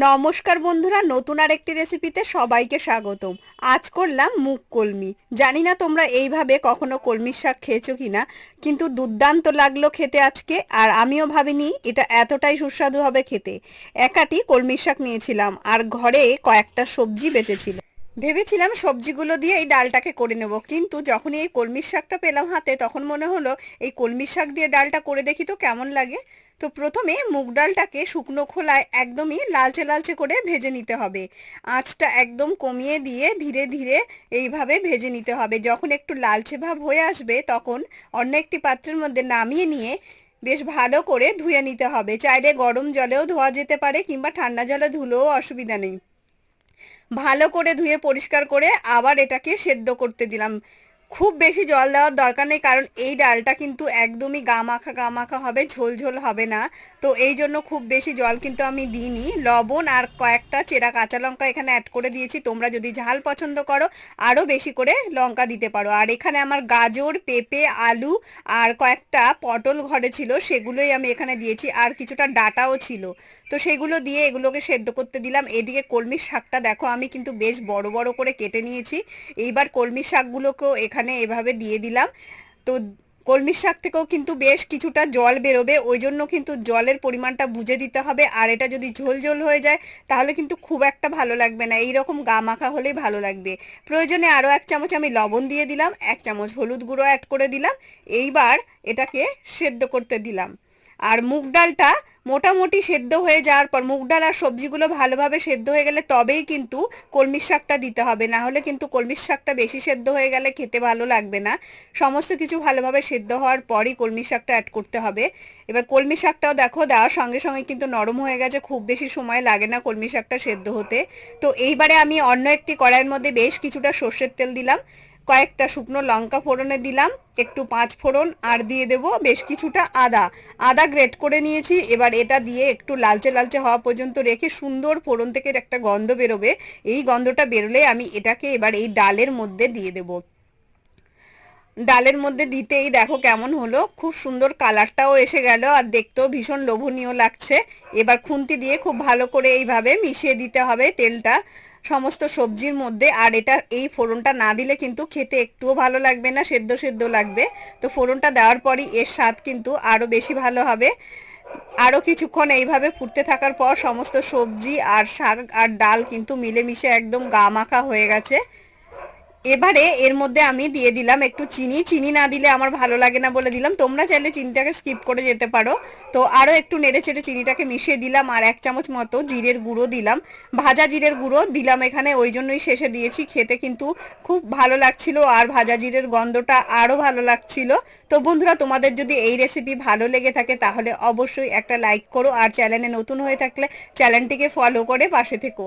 নমস্কার বন্ধুরা, নতুন আর একটি রেসিপিতে সবাইকে স্বাগতম। আজ করলাম মুখ কলমি। জানি না তোমরা এইভাবে কখনো কলমির শাক খেয়েছো কি না কিন্তু দুর্দান্ত লাগল খেতে আজকে, আর আমিও ভাবিনি এটা এতটাই সুস্বাদু হবে খেতে। একাটি কলমির শাক নিয়েছিলাম, আর ঘরে কয়েকটা সবজি বেঁচেছিল। ভেবেছিলাম সবজিগুলো দিয়ে এই ডালটাকে করে নেব, কিন্তু যখনই এই কলমির শাকটা পেলাম হাতে, তখন মনে হলো এই কলমির শাক দিয়ে ডালটা করে দেখি তো কেমন লাগে। তো প্রথমে মুগ ডালটাকে শুকনো খোলায় একদমই লালচে লালচে করে ভেজে নিতে হবে। আঁচটা একদম কমিয়ে দিয়ে ধীরে ধীরে এইভাবে ভেজে নিতে হবে। যখন একটু লালচে ভাব হয়ে আসবে, তখন অন্য একটি পাত্রের মধ্যে নামিয়ে নিয়ে বেশ ভালো করে ধুয়ে নিতে হবে। চাইলে গরম জলেও ধোয়া যেতে পারে, কিংবা ঠান্ডা জলে ধুলেও অসুবিধা নেই। ভালো করে ধুয়ে পরিষ্কার করে আবার এটাকে সেদ্ধ করতে দিলাম। খুব বেশি জল দেওয়ার দরকার নেই, কারণ এই ডালটা কিন্তু একদমই গা মাখা গা মাখা হবে, ঝোল ঝোল হবে না। তো এই জন্য খুব বেশি জল কিন্তু আমি দিইনি। লবণ আর কয়েকটা চেরা কাঁচা লঙ্কা এখানে অ্যাড করে দিয়েছি। তোমরা যদি ঝাল পছন্দ করো আরও বেশি করে লঙ্কা দিতে পারো। আর এখানে আমার গাজর, পেঁপে, আলু আর কয়েকটা পটল ঘরে ছিল, সেগুলোই আমি এখানে দিয়েছি। আর কিছুটা ডাটাও ছিল। তো সেগুলো দিয়ে এগুলোকে সেদ্ধ করতে দিলাম। এদিকে কলমির শাকটা দেখো, আমি কিন্তু বেশ বড় বড় করে কেটে নিয়েছি। এইবার কলমির শাকগুলোকেও এখানে এখানে এভাবে দিয়ে দিলাম। তো কলমির শাক থেকেও কিন্তু বেশ কিছুটা জল বেরোবে, ওই জন্য কিন্তু জলের পরিমাণটা বুঝে দিতে হবে। আর এটা যদি ঝোল ঝোল হয়ে যায়, তাহলে কিন্তু খুব একটা ভালো লাগবে না। এই রকম গা মাখা হলেই ভালো লাগবে। প্রয়োজনে আরও এক চামচ আমি লবণ দিয়ে দিলাম, এক চামচ হলুদ গুঁড়ো অ্যাড করে দিলাম। এইবার এটাকে সেদ্ধ করতে দিলাম। আর মুগ ডালটা মোটামুটি সেদ্ধ হয়ে যাওয়ার পর, মুগ ডাল আর সবজিগুলো ভালোভাবে সেদ্ধ হয়ে গেলে তবেই কিন্তু কলমির শাকটা দিতে হবে। না হলে কিন্তু কলমির শাকটা বেশি সেদ্ধ হয়ে গেলে খেতে ভালো লাগবে না। সমস্ত কিছু ভালোভাবে সেদ্ধ হওয়ার পরই কলমির শাকটা অ্যাড করতে হবে। এবার কলমি শাকটাও দেখো, দেওয়ার সঙ্গে সঙ্গে কিন্তু নরম হয়ে গেছে, খুব বেশি সময় লাগে না কলমি শাকটা সেদ্ধ হতে। তো এইবারে আমি অন্য একটি কড়াইয়ের মধ্যে বেশ কিছুটা সর্ষের তেল দিলাম। কয়েকটা শুকনো লঙ্কা ফোড়নে দিলাম, একটু পাঁচ ফোড়ন, আর দিয়ে দেব বেশ কিছুটা আদা। আদা গ্রেট করে নিয়েছি, এবার এটা দিয়ে একটু লালচে লালচে হওয়া পর্যন্ত রেখে সুন্দর ফোড়ন থেকে একটা গন্ধ বেরোবে। এই গন্ধটা বেরোলে আমি এটাকে এবার এই ডালের মধ্যে দিয়ে দেবো। ডালের মধ্যে দিতেই দেখো কেমন হলো। খুব সুন্দর কালারটাও এসে গেল আর দেখতেও ভীষণ লোভনীয় লাগছে। এবার খুন্তি দিয়ে খুব ভালো করে এইভাবে মিশিয়ে দিতে হবে তেলটা সমস্ত সবজির মধ্যে। আর এটা এই ফোড়নটা না দিলে কিন্তু খেতে একটুও ভালো লাগবে না, সেদ্ধ সেদ্ধ লাগবে। তো ফোড়নটা দেওয়ার পরই এর স্বাদ কিন্তু আরও বেশি ভালো হবে। আরও কিছুক্ষণ এইভাবে ফুটতে থাকার পর সমস্ত সবজি আর শাক আর ডাল কিন্তু মিলেমিশে একদম গা মাখা হয়ে গেছে। এবারে এর মধ্যে আমি দিয়ে দিলাম একটু চিনি। চিনি না দিলে আমার ভালো লাগে না বলে দিলাম। তোমরা চাইলে চিনিটাকে স্কিপ করে যেতে পারো। তো আরও একটু নেড়ে চেড়ে চিনিটাকে মিশিয়ে দিলাম আর এক চামচ মতো জিরের গুঁড়ো দিলাম। ভাজা জিরের গুঁড়ো দিলাম এখানে, ওই জন্যই শেষে দিয়েছি। খেতে কিন্তু খুব ভালো লাগছিল আর ভাজা জিরের গন্ধটা আরও ভালো লাগছিল। তো বন্ধুরা, তোমাদের যদি এই রেসিপি ভালো লেগে থাকে তাহলে অবশ্যই একটা লাইক করো আর চ্যানেলে নতুন হয়ে থাকলে চ্যানেলটিকে ফলো করে পাশে থেকো।